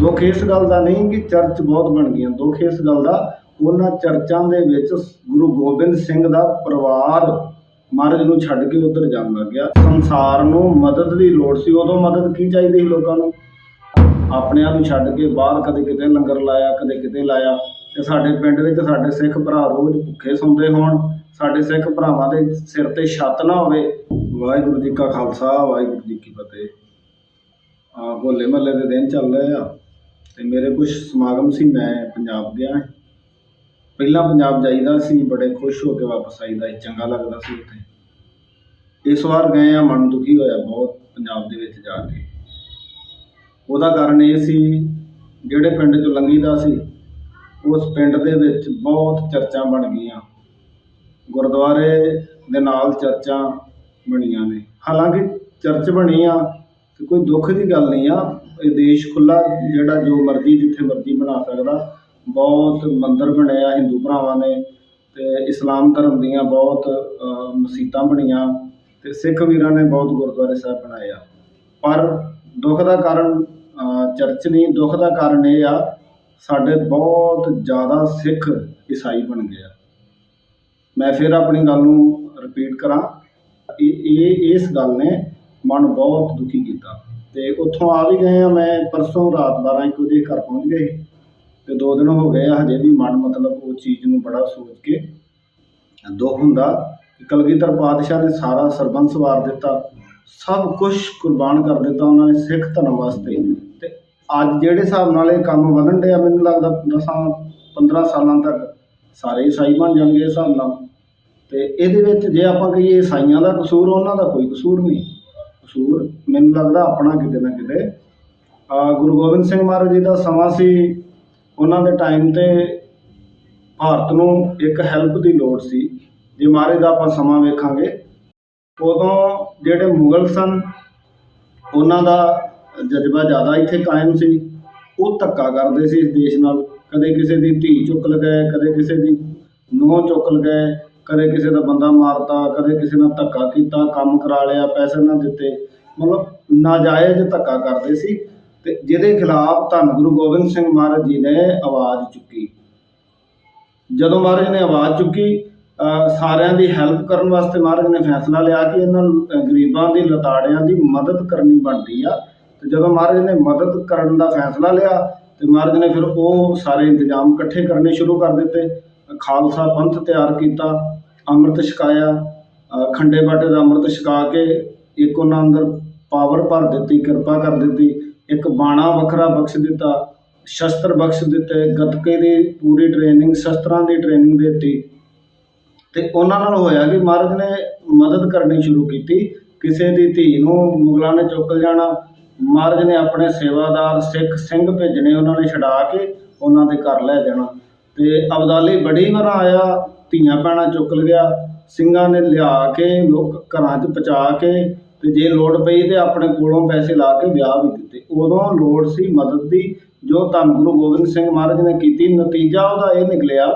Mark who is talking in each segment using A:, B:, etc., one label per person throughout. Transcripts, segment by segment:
A: ਦੁੱਖ ਇਸ ਗੱਲ ਦਾ ਨਹੀਂ ਕਿ ਚਰਚ ਬਹੁਤ ਬਣ ਗਈਆਂ। ਦੁੱਖ ਇਸ ਗੱਲ ਦਾ, ਉਹਨਾਂ ਚਰਚਾਂ ਦੇ ਵਿੱਚ ਗੁਰੂ ਗੋਬਿੰਦ ਸਿੰਘ ਦਾ ਪਰਿਵਾਰ ਮਹਾਰਾਜ ਨੂੰ ਛੱਡ ਕੇ ਉੱਧਰ ਜਾਣ ਲੱਗ ਗਿਆ। ਸੰਸਾਰ ਨੂੰ ਮਦਦ ਦੀ ਲੋੜ ਸੀ, ਉਦੋਂ ਮਦਦ ਕੀ ਚਾਹੀਦੀ ਸੀ ਲੋਕਾਂ ਨੂੰ? ਆਪਣਿਆਂ ਨੂੰ ਛੱਡ ਕੇ ਬਾਹਰ ਕਦੇ ਕਿਤੇ ਲੰਗਰ ਲਾਇਆ, ਕਦੇ ਕਿਤੇ ਲਾਇਆ। ਤੇ ਸਾਡੇ ਪਿੰਡ ਵਿੱਚ ਸਾਡੇ ਸਿੱਖ ਭਰਾ ਰੋਜ਼ ਭੁੱਖੇ ਸੌਂਦੇ ਹੋਣ। ਸਾਡੇ ਸਿੱਖ ਭਰਾਵਾਂ ਦੇ ਸਿਰ ਤੇ ਛੱਤ ਨਾ ਹੋਵੇ। ਵਾਹਿਗੁਰੂ ਜੀ ਕਾ ਖਾਲਸਾ, ਵਾਹਿਗੁਰੂ ਜੀ ਕੀ ਫਤਿਹ। ਆ ਹੋਲੇ ਮਹੱਲੇ ਦੇ ਦਿਨ ਚੱਲ ਰਹੇ ਆ। ਤੇ ਮੇਰੇ ਕੁਝ ਸਮਾਗਮ ਸੀ, ਮੈਂ ਪੰਜਾਬ ਗਿਆ। ਪਹਿਲਾਂ ਪੰਜਾਬ ਜਾਈਦਾ ਸੀ, ਬੜੇ ਖੁਸ਼ ਹੋ ਕੇ ਵਾਪਸ ਆਈਦਾ ਸੀ, ਚੰਗਾ ਲੱਗਦਾ ਸੀ ਉੱਥੇ। ਇਸ ਵਾਰ ਗਏ ਆ ਮਨ ਦੁਖੀ ਹੋਇਆ ਬਹੁਤ ਪੰਜਾਬ ਦੇ ਵਿੱਚ ਜਾ ਕੇ। ਉਹਦਾ ਕਾਰਨ ਇਹ ਸੀ, ਜਿਹੜੇ ਪਿੰਡ ਚੋਂ ਲੰਘੀਦਾ ਸੀ, ਉਸ ਪਿੰਡ ਦੇ ਵਿੱਚ ਬਹੁਤ ਚਰਚਾਂ ਬਣ ਗਈਆਂ। ਗੁਰਦੁਆਰੇ ਦੇ ਨਾਲ ਚਰਚਾਂ ਬਣੀਆਂ ਨੇ। ਹਾਲਾਂਕਿ ਚਰਚ ਬਣੀ ਆ ਤੇ ਕੋਈ ਦੁੱਖ ਦੀ ਗੱਲ ਨਹੀਂ ਆ। ਇਹ ਦੇਸ਼ ਖੁੱਲਾ ਜਿਹੜਾ ਜੋ ਮਰਜ਼ੀ ਜਿੱਥੇ ਮਰਜ਼ੀ ਬਣਾ ਸਕਦਾ। ਬਹੁਤ ਮੰਦਰ ਬਣਿਆ ਹਿੰਦੂ ਭਰਾਵਾਂ ਨੇ ਤੇ ਇਸਲਾਮ ਧਰਮ ਦੀਆਂ ਬਹੁਤ ਮਸੀਤਾਂ ਬਣੀਆਂ ਤੇ ਸਿੱਖ ਵੀਰਾਂ ਨੇ ਬਹੁਤ ਗੁਰਦੁਆਰੇ ਸਾਹਿਬ ਬਣਾਏ ਆ। ਪਰ ਦੁੱਖ ਦਾ ਕਾਰਨ ਚਰਚ ਨਹੀਂ, ਦੁੱਖ ਦਾ ਕਾਰਨ ਇਹ ਆ, ਸਾਡੇ ਬਹੁਤ ਜ਼ਿਆਦਾ ਸਿੱਖ ਈਸਾਈ ਬਣ ਗਏ ਆ। ਮੈਂ ਫਿਰ ਆਪਣੀ ਗੱਲ ਨੂੰ ਰਿਪੀਟ ਕਰਾਂ। ਇਹ, ਇਸ ਗੱਲ ਨੇ ਮਨ ਬਹੁਤ ਦੁਖੀ ਕੀਤਾ। ਤੇ ਉੱਥੋਂ ਆ ਵੀ ਗਏ ਆ, ਮੈਂ ਪਰਸੋਂ ਰਾਤ 12 ਇੱਕ ਵਜੇ ਘਰ ਪਹੁੰਚ ਗਏ। ਤੇ ਦੋ ਦਿਨ ਹੋ ਗਏ ਆ, ਹਜੇ ਵੀ ਮਨ ਮਤਲਬ ਉਹ ਚੀਜ਼ ਨੂੰ ਬੜਾ ਸੋਚ ਕੇ ਦੁੱਖ ਹੁੰਦਾ। ਕਿ ਕਲਗੀਧਰ ਪਾਤਸ਼ਾਹ ਨੇ ਸਾਰਾ ਸਰਬੰਸ ਵਾਰ ਦਿੱਤਾ। ਸਭ ਕੁਝ ਕੁਰਬਾਨ ਕਰ ਦਿੱਤਾ ਉਹਨਾਂ ਨੇ ਸਿੱਖ ਧਰਮ ਵਾਸਤੇ। ਤੇ ਅੱਜ ਜਿਹੜੇ ਹਿਸਾਬ ਨਾਲ ਇਹ ਕੰਮ ਵਧਣ ਡਿਆ, ਮੈਨੂੰ ਲੱਗਦਾ ਦਸਾਂ 15 ਸਾਲਾਂ ਤੱਕ ਸਾਰੇ ਈਸਾਈ ਬਣ ਜਾਣਗੇ ਹਿਸਾਬ ਨਾਲ। ਤੇ ਇਹਦੇ ਵਿੱਚ ਜੇ ਆਪਾਂ ਕਹੀਏ ਈਸਾਈਆਂ ਦਾ ਕਸੂਰ, ਉਹਨਾਂ ਦਾ ਕੋਈ ਕਸੂਰ ਨਹੀਂ। ਕਸੂਰ। ਮੈਨੂੰ ਲੱਗਦਾ ਆਪਣਾ ਕਿਤੇ ਨਾ ਕਿਤੇ। ਗੁਰੂ ਗੋਬਿੰਦ ਸਿੰਘ ਮਹਾਰਾਜ ਜੀ ਦਾ ਸਮਾਂ ਸੀ। ਉਹਨਾਂ ਦੇ ਟਾਈਮ ਤੇ ਭਾਰਤ ਨੂੰ ਇੱਕ ਹੈਲਪ ਦੀ ਲੋੜ ਸੀ। ਜੇ ਮਹਾਰਾਜ ਦਾ ਆਪਾਂ ਸਮਾਂ ਵੇਖਾਂਗੇ, ਉਦੋਂ ਜਿਹੜੇ ਮੁਗਲ ਸਨ, ਉਹਨਾਂ ਦਾ ਜਜ਼ਬਾ ਜ਼ਿਆਦਾ ਇੱਥੇ ਕਾਇਮ ਸੀ। ਉਹ ਧੱਕਾ ਕਰਦੇ ਸੀ ਇਸ ਦੇਸ਼ ਨਾਲ। ਕਦੇ ਕਿਸੇ ਦੀ ਧੀ ਚੁੱਕ ਲਗਾਏ, ਕਦੇ ਕਿਸੇ ਦੀ ਨੂੰਹ ਚੁੱਕ ਲਗਾਏ। ਕਦੇ ਕਿਸੇ ਦਾ ਬੰਦਾ ਮਾਰਤਾ, ਕਦੇ ਕਿਸੇ ਨਾਲ ਧੱਕਾ ਕੀਤਾ, ਕੰਮ ਕਰਾ ਲਿਆ, ਪੈਸੇ ਨਾ ਦਿੱਤੇ। ਮਤਲਬ ਨਾਜਾਇਜ਼ ਧੱਕਾ ਕਰਦੇ ਸੀ ਤੇ ਜਿਹਦੇ ਖਿਲਾਫ ਧੰਨ ਗੁਰੂ ਗੋਬਿੰਦ ਸਿੰਘ ਮਹਾਰਾਜ ਜੀ ਨੇ ਆਵਾਜ਼ ਚੁੱਕੀ। ਜਦੋਂ ਮਹਾਰਾਜ ਨੇ ਆਵਾਜ਼ ਚੁੱਕੀ ਅਹ ਸਾਰਿਆਂ ਦੀ ਹੈਲਪ ਕਰਨ ਵਾਸਤੇ ਮਹਾਰਾਜ ਨੇ ਫੈਸਲਾ ਲਿਆ ਕਿ ਇਹਨਾਂ ਗਰੀਬਾਂ ਦੀ, ਲਤਾੜਿਆਂ ਦੀ ਮਦਦ ਕਰਨੀ ਬਣਦੀ ਆ। ਤੇ ਜਦੋਂ ਮਹਾਰਾਜ ਨੇ ਮਦਦ ਕਰਨ ਦਾ ਫੈਸਲਾ ਲਿਆ ਤੇ ਮਹਾਰਾਜ ਨੇ ਫਿਰ ਉਹ ਸਾਰੇ ਇੰਤਜ਼ਾਮ ਇਕੱਠੇ ਕਰਨੇ ਸ਼ੁਰੂ ਕਰ ਦਿੱਤੇ। ਖਾਲਸਾ ਪੰਥ ਤਿਆਰ ਕੀਤਾ, ਅੰਮ੍ਰਿਤ ਛਕਾਇਆ ਖੰਡੇ ਬਾਟੇ ਦਾ ਅੰਮ੍ਰਿਤ ਛਕਾ ਕੇ ਇੱਕ ਉਹਨਾਂ ਅੰਦਰ ਪਾਵਰ ਭਰ ਦਿੱਤੀ, ਕਿਰਪਾ ਕਰ ਦਿੱਤੀ, ਇੱਕ ਬਾਣਾ ਵੱਖਰਾ ਬਖਸ਼ ਦਿੱਤਾ, ਸ਼ਸਤਰ ਬਖਸ਼ ਦਿੱਤੇ, ਗੱਤਕੇ ਦੀ ਪੂਰੀ ਟ੍ਰੇਨਿੰਗ ਸ਼ਸਤਰਾਂ ਦੀ ਟ੍ਰੇਨਿੰਗ ਦਿੱਤੀ। ਤੇ ਉਹਨਾਂ ਨਾਲ ਹੋਇਆ ਕਿ ਮਹਾਰਾਜ ਨੇ ਮਦਦ ਕਰਨੀ ਸ਼ੁਰੂ ਕੀਤੀ, ਕਿਸੇ ਦੀ ਧੀ ਨੂੰ ਮੁਗਲਾਂ ਨੇ ਚੁੱਕ ਜਾਣਾ ਮਹਾਰਾਜ ਨੇ ਆਪਣੇ ਸੇਵਾਦਾਰ ਸਿੱਖ ਸਿੰਘ ਭੇਜਣੇ ਉਹਨਾਂ ਨੇ ਛਡਾ ਕੇ ਉਹਨਾਂ ਦੇ ਘਰ ਲੈ ਜਾਣਾ। ਤੇ ਅਬਦਾਲੀ ਬੜੀ ਵਾਰ ਆਇਆ, ਧੀਆਂ ਭੈਣਾਂ ਚੁੱਕ ਲਿਆ, ਸਿੰਘਾਂ ਨੇ ਲਿਆ ਕੇ, ਲੋਕ ਘਰਾਂ 'ਚ ਪਹੁੰਚਾ ਕੇ, ਤੇ ਜੇ ਲੋੜ ਪਈ ਤੇ ਆਪਣੇ ਕੋਲੋਂ ਪੈਸੇ ਲਾ ਕੇ ਵਿਆਹ ਵੀ ਦਿੱਤੇ। ਉਦੋਂ ਲੋੜ ਸੀ ਮਦਦ ਦੀ, ਜੋ ਧੰਨ ਗੁਰੂ ਗੋਬਿੰਦ ਸਿੰਘ ਮਹਾਰਾਜ ਨੇ ਕੀਤੀ, ਨਤੀਜਾ ਉਹਦਾ ਇਹ ਨਿਕਲਿਆ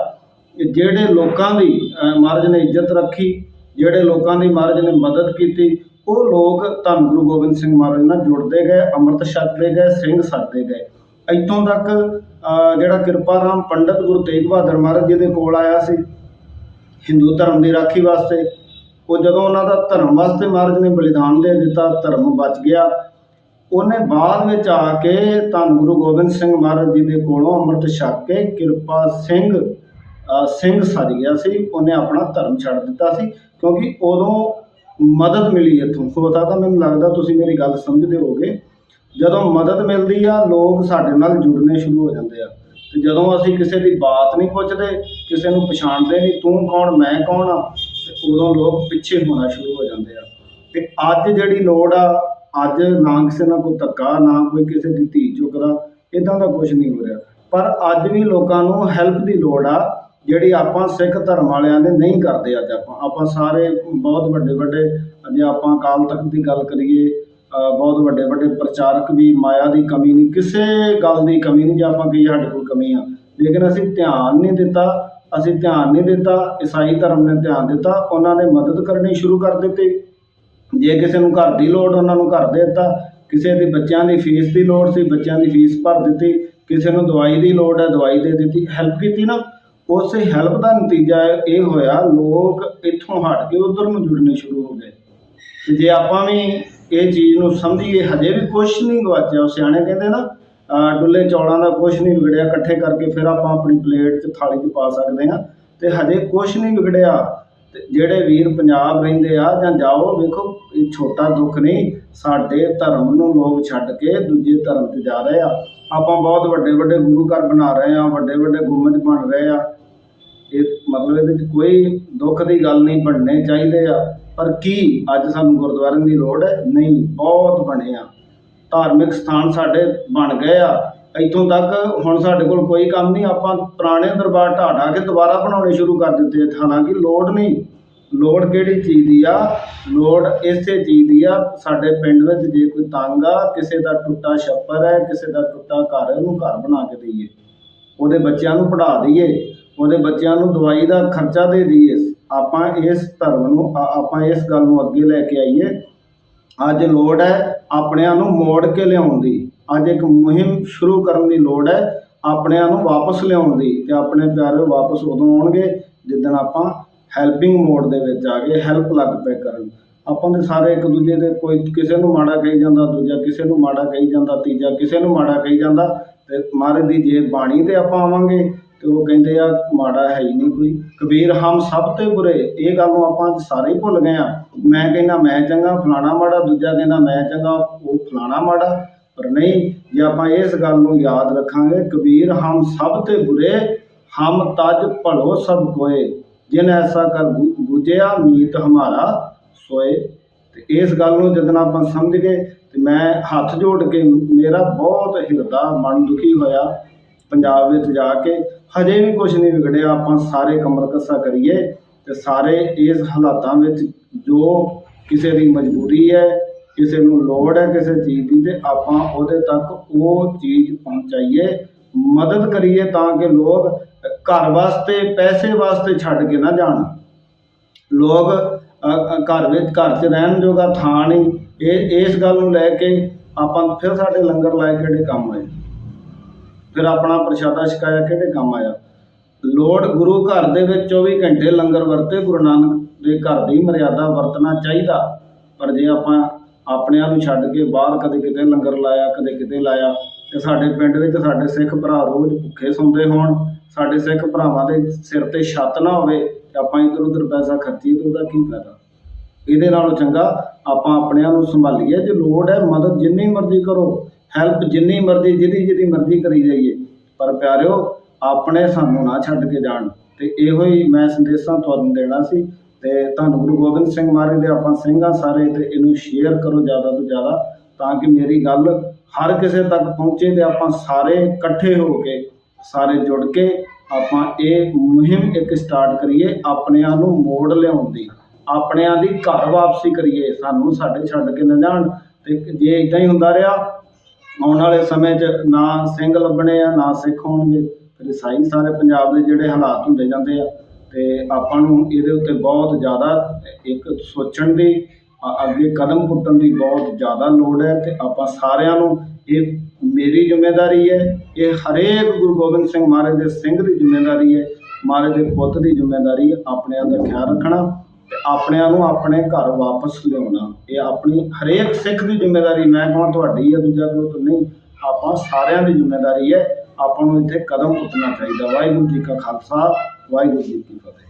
A: ਕਿ ਜਿਹੜੇ ਲੋਕਾਂ ਦੀ ਮਹਾਰਾਜ ਨੇ ਇੱਜ਼ਤ ਰੱਖੀ, ਜਿਹੜੇ ਲੋਕਾਂ ਦੀ ਮਹਾਰਾਜ ਨੇ ਮਦਦ ਕੀਤੀ, ਉਹ ਲੋਕ ਧੰਨ ਗੁਰੂ ਗੋਬਿੰਦ ਸਿੰਘ ਮਹਾਰਾਜ ਨਾਲ ਜੁੜਦੇ ਗਏ, ਅੰਮ੍ਰਿਤ ਛਕਦੇ ਗਏ, ਸਿੰਘ ਸੱਜਦੇ ਗਏ। ਇੱਥੋਂ ਤੱਕ ਜਿਹੜਾ ਕਿਰਪਾ ਰਾਮ ਪੰਡਤ ਗੁਰੂ ਤੇਗ ਬਹਾਦਰ ਮਹਾਰਾਜ ਜੀ ਦੇ ਕੋਲ ਆਇਆ ਸੀ, ਹਿੰਦੂ ਧਰਮ ਦੀ ਰਾਖੀ ਵਾਸਤੇ, ਉਹ ਜਦੋਂ ਉਹਨਾਂ ਦਾ ਧਰਮ ਵਾਸਤੇ ਮਹਾਰਾਜ ਨੇ ਬਲੀਦਾਨ ਦੇ ਦਿੱਤਾ, ਧਰਮ ਬਚ ਗਿਆ, ਉਹਨੇ ਬਾਅਦ ਵਿੱਚ ਆ ਕੇ ਧੰਨ ਗੁਰੂ ਗੋਬਿੰਦ ਸਿੰਘ ਮਹਾਰਾਜ ਜੀ ਦੇ ਕੋਲੋਂ ਅੰਮ੍ਰਿਤ ਛਕ ਕੇ ਕਿਰਪਾ ਸਿੰਘ ਸਿੰਘ ਸੱਜ ਗਿਆ ਸੀ, ਉਹਨੇ ਆਪਣਾ ਧਰਮ ਛੱਡ ਦਿੱਤਾ ਸੀ, ਕਿਉਂਕਿ ਉਦੋਂ ਮਦਦ ਮਿਲੀ ਇੱਥੋਂ। ਹੋ ਸਕਦਾ ਮੈਨੂੰ ਲੱਗਦਾ ਤੁਸੀਂ ਮੇਰੀ ਗੱਲ ਸਮਝਦੇ ਹੋਗੇ ਜਦੋਂ ਮਦਦ ਮਿਲਦੀ ਆ, ਲੋਕ ਸਾਡੇ ਨਾਲ ਜੁੜਨੇ ਸ਼ੁਰੂ ਹੋ ਜਾਂਦੇ ਆ। ਤੇ ਜਦੋਂ ਅਸੀਂ ਕਿਸੇ ਦੀ ਬਾਤ ਨਹੀਂ ਪੁੱਛਦੇ, ਕਿਸੇ ਨੂੰ ਪਛਾਣਦੇ ਨਹੀਂ, ਤੂੰ ਕੌਣ, ਮੈਂ ਕੌਣ ਆ, ਤੇ ਉਦੋਂ ਲੋਕ ਪਿੱਛੇ ਹੋਣਾ ਸ਼ੁਰੂ ਹੋ ਜਾਂਦੇ ਆ। ਤੇ ਅੱਜ ਜਿਹੜੀ ਲੋੜ ਆ, ਅੱਜ ਨਾ ਕਿਸੇ ਨਾਲ ਕੋਈ ਧੱਕਾ, ਨਾ ਕੋਈ ਕਿਸੇ ਦੀ ਧੀ ਚੁੱਕਦਾ ਇਦਾਂ ਦਾ ਕੁਝ ਨਹੀਂ ਹੋ ਰਿਹਾ। ਪਰ ਅੱਜ ਵੀ ਲੋਕਾਂ ਨੂੰ ਹੈਲਪ ਦੀ ਲੋੜ ਆ, ਜਿਹੜੀ ਆਪਾਂ ਸਿੱਖ ਧਰਮ ਵਾਲਿਆਂ ਦੇ ਨਹੀਂ ਕਰਦੇ ਅੱਜ ਆਪਾਂ। ਆਪਾਂ ਸਾਰੇ ਬਹੁਤ ਵੱਡੇ ਵੱਡੇ ਜੇ ਆਪਾਂ ਅਕਾਲ ਤਖਤ ਦੀ ਗੱਲ ਕਰੀਏ ਬਹੁਤ ਵੱਡੇ ਵੱਡੇ ਪ੍ਰਚਾਰਕ ਵੀ, ਮਾਇਆ ਦੀ ਕਮੀ ਨਹੀਂ, ਕਿਸੇ ਗੱਲ ਦੀ ਕਮੀ ਨਹੀਂ ਜਾਂ ਆਪਾਂ ਕਹੀਏ ਸਾਡੇ ਕੋਲ ਕਮੀ ਆ। ਲੇਕਿਨ ਅਸੀਂ ਧਿਆਨ ਨਹੀਂ ਦਿੱਤਾ, ਅਸੀਂ ਧਿਆਨ ਨਹੀਂ ਦਿੱਤਾ, ਈਸਾਈ ਧਰਮ ਨੇ ਧਿਆਨ ਦਿੱਤਾ, ਉਹਨਾਂ ਨੇ ਮਦਦ ਕਰਨੀ ਸ਼ੁਰੂ ਕਰ ਦਿੱਤੀ। ਜੇ ਕਿਸੇ ਨੂੰ ਘਰ ਦੀ ਲੋੜ, ਉਹਨਾਂ ਨੂੰ ਘਰ ਦੇ ਦਿੱਤਾ। ਕਿਸੇ ਦੀ ਬੱਚਿਆਂ ਦੀ ਫੀਸ ਦੀ ਲੋੜ ਸੀ, ਬੱਚਿਆਂ ਦੀ ਫੀਸ ਭਰ ਦਿੱਤੀ। ਕਿਸੇ ਨੂੰ ਦਵਾਈ ਦੀ ਲੋੜ ਹੈ, ਦਵਾਈ ਦੇ ਦਿੱਤੀ। ਹੈਲਪ ਕੀਤੀ ਨਾ। ਉਸੇ ਹੈਲਪ ਦਾ ਨਤੀਜਾ ਇਹ ਹੋਇਆ, ਲੋਕ ਇੱਥੋਂ ਹਟ ਕੇ ਉਧਰ ਨੂੰ ਜੁੜਨੇ ਸ਼ੁਰੂ ਹੋ ਗਏ। ਜੇ ਆਪਾਂ ਵੀ ਇਹ ਚੀਜ਼ ਨੂੰ ਸਮਝੀਏ, ਹਜੇ ਵੀ ਕੁਝ ਨਹੀਂ ਗਵਾਚਿਆ। ਉਹ ਸਿਆਣੇ ਕਹਿੰਦੇ ਨਾ ਡੁੱਲੇ ਚੌਲਾਂ ਦਾ ਕੁਝ ਨਹੀਂ ਵਿਗੜਿਆ, ਇਕੱਠੇ ਕਰਕੇ ਫਿਰ ਆਪਾਂ ਆਪਣੀ ਪਲੇਟ 'ਚ ਥਾਲੀ 'ਚ ਪਾ ਸਕਦੇ ਹਾਂ। ਤੇ ਹਜੇ ਕੁਝ ਨਹੀਂ ਵਿਗੜਿਆ। ਤੇ ਜਿਹੜੇ ਵੀਰ ਪੰਜਾਬ ਰਹਿੰਦੇ ਆ, ਜਾਂ ਜਾਓ, ਵੇਖੋ, ਇਹ ਛੋਟਾ ਦੁੱਖ ਨਹੀਂ, ਸਾਡੇ ਧਰਮ ਨੂੰ ਲੋਕ ਛੱਡ ਕੇ ਦੂਜੇ ਧਰਮ ਤੇ ਜਾ ਰਹੇ ਆ। ਆਪਾਂ ਬਹੁਤ ਵੱਡੇ ਵੱਡੇ ਗੁਰੂ ਘਰ ਬਣਾ ਰਹੇ ਆ, ਵੱਡੇ ਵੱਡੇ ਗੁੰਮਜ ਬਣ ਰਹੇ ਆ। ਇਹ ਮਤਲਬ ਇਹਦੇ ਵਿੱਚ ਕੋਈ ਦੁੱਖ ਦੀ ਗੱਲ ਨਹੀਂ, ਬਣਨੇ ਚਾਹੀਦੇ ਆ। ਪਰ ਕੀ ਅੱਜ ਸਾਨੂੰ ਗੁਰਦੁਆਰਿਆਂ ਦੀ ਲੋੜ ਹੈ? ਨਹੀਂ, ਬਹੁਤ ਬਣੇ ਆ। ਧਾਰਮਿਕ ਸਥਾਨ ਸਾਡੇ ਬਣ ਗਏ ਆ। ਇੱਥੋਂ ਤੱਕ ਹੁਣ ਸਾਡੇ ਕੋਲ ਕੋਈ ਕੰਮ ਨਹੀਂ। ਆਪਾਂ ਪੁਰਾਣੇ ਦਰਬਾਰ ਢਾਹ ਢਾਹ ਕੇ ਦੁਬਾਰਾ ਬਣਾਉਣੇ ਸ਼ੁਰੂ ਕਰ ਦਿੱਤੇ ਆ। ਹਾਲਾਂਕਿ ਲੋੜ ਨਹੀਂ। ਲੋੜ ਕਿਹੜੀ ਚੀਜ਼ ਦੀ ਆ? ਲੋੜ ਇਸੇ ਚੀਜ਼ ਦੀ ਆ। ਸਾਡੇ ਪਿੰਡ ਵਿੱਚ ਜੇ ਕੋਈ ਤੰਗ ਆ, ਕਿਸੇ ਦਾ ਟੁੱਟਾ ਛੱਪਰ ਹੈ, ਕਿਸੇ ਦਾ ਟੁੱਟਾ ਘਰ ਹੈ ਉਹਨੂੰ ਘਰ ਬਣਾ ਕੇ ਦਈਏ। ਉਹਦੇ ਬੱਚਿਆਂ ਨੂੰ ਪੜ੍ਹਾ ਦਈਏ। ਉਹਦੇ ਬੱਚਿਆਂ ਨੂੰ ਦਵਾਈ ਦਾ ਖਰਚਾ ਦੇ ਦਈਏ। ਆਪਾਂ ਇਸ ਧਰਮ ਨੂੰ ਆਪਾਂ ਇਸ ਗੱਲ ਨੂੰ ਅੱਗੇ ਲੈ ਕੇ ਆਈਏ। ਅੱਜ ਲੋੜ ਹੈ ਆਪਣਿਆਂ ਨੂੰ ਮੋੜ ਕੇ ਲਿਆਉਣ ਦੀ। ਅੱਜ ਇੱਕ ਮੁਹਿੰਮ ਸ਼ੁਰੂ ਕਰਨ ਦੀ ਲੋੜ ਹੈ ਆਪਣਿਆਂ ਨੂੰ ਵਾਪਸ ਲਿਆਉਣ ਦੀ ਤੇ ਆਪਣੇ ਪਿਆਰੇ ਵਾਪਸ ਉਦੋਂ ਆਉਣਗੇ ਜਿੱਦਣ ਆਪਾਂ ਹੈਲਪਿੰਗ ਮੋਡ ਦੇ ਵਿੱਚ ਆ ਗਏ ਹੈਲਪ ਲੱਗ ਪਏ ਕਰਨ। ਆਪਾਂ ਦੇ ਸਾਰੇ ਇੱਕ ਦੂਜੇ ਦੇ ਕੋਈ ਕਿਸੇ ਨੂੰ ਮਾੜਾ ਕਹੀ ਜਾਂਦਾ, ਦੂਜਾ ਕਿਸੇ ਨੂੰ ਮਾੜਾ ਕਹੀ ਜਾਂਦਾ, ਤੀਜਾ ਕਿਸੇ ਨੂੰ ਮਾੜਾ ਕਹੀ ਜਾਂਦਾ ਤੇ ਮਹਾਰਾਜ ਦੀ ਜੇ ਬਾਣੀ ਤੇ ਆਪਾਂ ਆਵਾਂਗੇ ਤੇ ਉਹ ਕਹਿੰਦੇ ਆ, ਮਾੜਾ ਹੈ ਹੀ ਨਹੀਂ ਕੋਈ। ਕਬੀਰ, ਹਮ ਸਭ ਤੇ ਬੁਰੇ, ਇਹ ਗੱਲ ਨੂੰ ਆਪਾਂ ਸਾਰੇ ਹੀ ਭੁੱਲ ਗਏ ਆ। ਮੈਂ ਕਹਿੰਦਾ, ਮੈਂ ਚੰਗਾ, ਫਲਾਣਾ ਮਾੜਾ, ਦੂਜਾ ਕਹਿੰਦਾ, ਮੈਂ ਚੰਗਾ, ਉਹ ਫਲਾਣਾ ਮਾੜਾ। ਪਰ ਨਹੀਂ, ਜੇ ਆਪਾਂ ਇਸ ਗੱਲ ਨੂੰ ਯਾਦ ਰੱਖਾਂਗੇ, ਕਬੀਰ, ਹਮ ਸਭ ਤੇ ਬੁਰੇ, ਹਮ ਤਜ ਭਲੋ ਸਭ ਕੋਏ। ਜਿਨ ਐਸਾ ਕਰ ਬੂ- ਬੂਝਿਆ, ਮੀਤ ਹਮਾਰਾ ਸੋਏ। ਤੇ ਇਸ ਗੱਲ ਨੂੰ ਜਦੋਂ ਆਪਾਂ ਸਮਝ ਗਏ, ਤੇ ਮੈਂ ਹੱਥ ਜੋੜ ਕੇ, ਮੇਰਾ ਬਹੁਤ ਹਿਰਦਾ, ਮਨ ਦੁਖੀ ਹੋਇਆ। ਪੰਜਾਬ ਵਿੱਚ ਜਾ ਕੇ ਹਜੇ ਵੀ ਕੁਝ ਨਹੀਂ ਵਿਗੜਿਆ, ਆਪਾਂ ਸਾਰੇ ਕਮਰ ਕੱਸਾ ਕਰੀਏ ਤੇ ਸਾਰੇ ਇਸ ਹਾਲਾਤਾਂ ਵਿੱਚ ਜੋ ਕਿਸੇ ਦੀ ਮਜਬੂਰੀ ਹੈ, ਕਿਸੇ ਨੂੰ ਲੋੜ ਹੈ ਕਿਸੇ ਚੀਜ਼ ਦੀ ਤੇ ਆਪਾਂ ਉਹਦੇ ਤੱਕ ਉਹ ਚੀਜ਼ ਪਹੁੰਚਾਈਏ, ਮਦਦ ਕਰੀਏ ਤਾਂ ਕਿ ਲੋਕ ਘਰ ਵਾਸਤੇ, ਪੈਸੇ ਵਾਸਤੇ ਛੱਡ ਕੇ ਨਾ ਜਾਣ। ਲੋਕ ਘਰ ਵਿੱਚ, ਘਰ 'ਚ ਰਹਿਣ ਜੋਗਾ ਥਾਂ ਨਹੀਂ। ਇਹ, ਇਸ ਗੱਲ ਨੂੰ ਲੈ ਕੇ ਆਪਾਂ ਫਿਰ ਸਾਡੇ ਲੰਗਰ ਲਾਏ ਕਿਹੜੇ ਕੰਮ ਆਏ? ਫਿਰ ਆਪਣਾ ਪ੍ਰਸ਼ਾਦਾ ਛਕਾਇਆ, ਕਿਹੜੇ ਕੰਮ ਆਇਆ? ਲੋੜ ਗੁਰੂ ਘਰ ਦੇ ਵਿੱਚ 24 ਘੰਟੇ ਲੰਗਰ ਵਰਤੇ, ਗੁਰੂ ਨਾਨਕ ਦੇ ਘਰ ਦੀ ਮਰਿਆਦਾ ਵਰਤਣਾ ਚਾਹੀਦਾ। ਪਰ ਜੇ ਆਪਾਂ ਆਪਣਿਆਂ ਨੂੰ ਛੱਡ ਕੇ ਬਾਹਰ ਕਦੇ ਕਿਤੇ ਲੰਗਰ ਲਾਇਆ, ਕਦੇ ਕਿਤੇ ਲਾਇਆ, ਤੇ ਸਾਡੇ ਪਿੰਡ ਵਿੱਚ ਸਾਡੇ ਸਿੱਖ ਭਰਾ ਰੋਜ਼ ਭੁੱਖੇ ਸੌਂਦੇ ਹੋਣ, ਸਾਡੇ ਸਿੱਖ ਭਰਾਵਾਂ ਦੇ ਸਿਰ ਤੇ ਛੱਤ ਨਾ ਹੋਵੇ, ਤੇ ਆਪਾਂ ਇੱਧਰ ਉੱਧਰ ਪੈਸਾ ਖਰਚੀਏ ਤੇ ਉਹਦਾ ਕੀ ਫਾਇਦਾ? ਇਹਦੇ ਨਾਲੋਂ ਚੰਗਾ ਆਪਾਂ ਆਪਣਿਆਂ ਨੂੰ ਸੰਭਾਲੀਏ, ਜੇ ਲੋੜ ਹੈ ਮਦਦ ਜਿੰਨੀ ਮਰਜ਼ੀ ਕਰੋ। ਹੈਲਪ ਜਿੰਨੀ ਮਰਜ਼ੀ, ਜਿਹਦੀ ਜਿਹਦੀ ਮਰਜ਼ੀ ਕਰੀ ਜਾਈਏ। ਪਰ ਪਿਆਰਿਓ, ਆਪਣੇ ਸਾਨੂੰ ਨਾ ਛੱਡ ਕੇ ਜਾਣ। ਤੇ ਇਹੋ ਹੀ ਮੈਂ ਸੰਦੇਸ਼ਾਂ ਤੁਹਾਨੂੰ ਦੇਣਾ ਸੀ। ਤੇ ਤੁਹਾਨੂੰ ਗੁਰੂ ਗੋਬਿੰਦ ਸਿੰਘ ਮਹਾਰਾਜ ਦੇ ਆਪਾਂ ਸਿੰਘਾਂ ਸਾਰੇ ਤੇ ਇਹਨੂੰ ਸ਼ੇਅਰ ਕਰੋ ਜ਼ਿਆਦਾ ਤੋਂ ਜ਼ਿਆਦਾ, ਤਾਂ ਕਿ ਮੇਰੀ ਗੱਲ ਹਰ ਕਿਸੇ ਤੱਕ ਪਹੁੰਚੇ ਤੇ ਆਪਾਂ ਸਾਰੇ ਇਕੱਠੇ ਹੋ ਕੇ, ਸਾਰੇ ਜੁੜ ਕੇ ਆਪਾਂ ਇਹ ਮੁਹਿੰਮ ਇੱਕ ਸਟਾਰਟ ਕਰੀਏ ਆਪਣਿਆਂ ਨੂੰ ਮੋੜ ਲਿਆਉਣ ਦੀ। ਆਪਣਿਆਂ ਦੀ ਘਰ ਵਾਪਸੀ ਕਰੀਏ, ਸਾਨੂੰ ਸਾਡੇ ਛੱਡ ਕੇ ਨਾ ਜਾਣ। ਤੇ ਜੇ ਇਦਾਂ ਹੀ ਹੁੰਦਾ ਰਿਹਾ ਆਉਣ ਵਾਲੇ ਸਮੇਂ 'ਚ ਨਾ ਸਿੰਘ ਲੱਭਣੇ ਆ, ਨਾ ਸਿੱਖ ਹੋਣਗੇ। ਫਿਰ ਸਾਈ ਸਾਰੇ ਪੰਜਾਬ ਦੇ ਜਿਹੜੇ ਹਾਲਾਤ ਹੁੰਦੇ ਜਾਂਦੇ ਆ, ਤੇ ਆਪਾਂ ਨੂੰ ਇਹਦੇ ਉੱਤੇ ਬਹੁਤ ਜ਼ਿਆਦਾ ਇੱਕ ਸੋਚਣ ਦੀ ਅੱਗੇ ਕਦਮ ਪੁੱਟਣ ਦੀ ਬਹੁਤ ਜ਼ਿਆਦਾ ਲੋੜ ਹੈ। ਤੇ ਆਪਾਂ ਸਾਰਿਆਂ ਨੂੰ ਇਹ ਮੇਰੀ ਜ਼ਿੰਮੇਵਾਰੀ ਹੈ, ਇਹ ਹਰੇਕ ਗੁਰੂ ਗੋਬਿੰਦ ਸਿੰਘ ਮਹਾਰਾਜ ਦੇ ਸਿੰਘ ਦੀ ਜ਼ਿੰਮੇਵਾਰੀ ਹੈ, ਮਹਾਰਾਜ ਦੇ ਪੁੱਤ ਦੀ ਜ਼ਿੰਮੇਵਾਰੀ ਹੈ, ਆਪਣਿਆਂ ਦਾ ਖਿਆਲ ਰੱਖਣਾ। ਤੇ ਆਪਣਿਆਂ ਨੂੰ ਆਪਣੇ ਘਰ ਵਾਪਸ ਲਿਆਉਣਾ। ਇਹ ਆਪਣੀ ਹਰੇਕ ਸਿੱਖ ਦੀ ਜ਼ਿੰਮੇਵਾਰੀ, ਮੈਂ ਕਹਾਂ ਤੁਹਾਡੀ ਹੈ ਦੂਜਾ ਕੋਈ ਤਾਂ ਨਹੀਂ। ਆਪਾਂ ਸਾਰਿਆਂ ਦੀ ਜ਼ਿੰਮੇਵਾਰੀ ਹੈ, ਆਪਾਂ ਨੂੰ ਇੱਥੇ ਕਦਮ ਪੁੱਟਣਾ ਚਾਹੀਦਾ। ਵਾਹਿਗੁਰੂ ਜੀ ਕਾ ਖਾਲਸਾ, ਵਾਹਿਗੁਰੂ ਜੀ ਕੀ ਫਤਿਹ।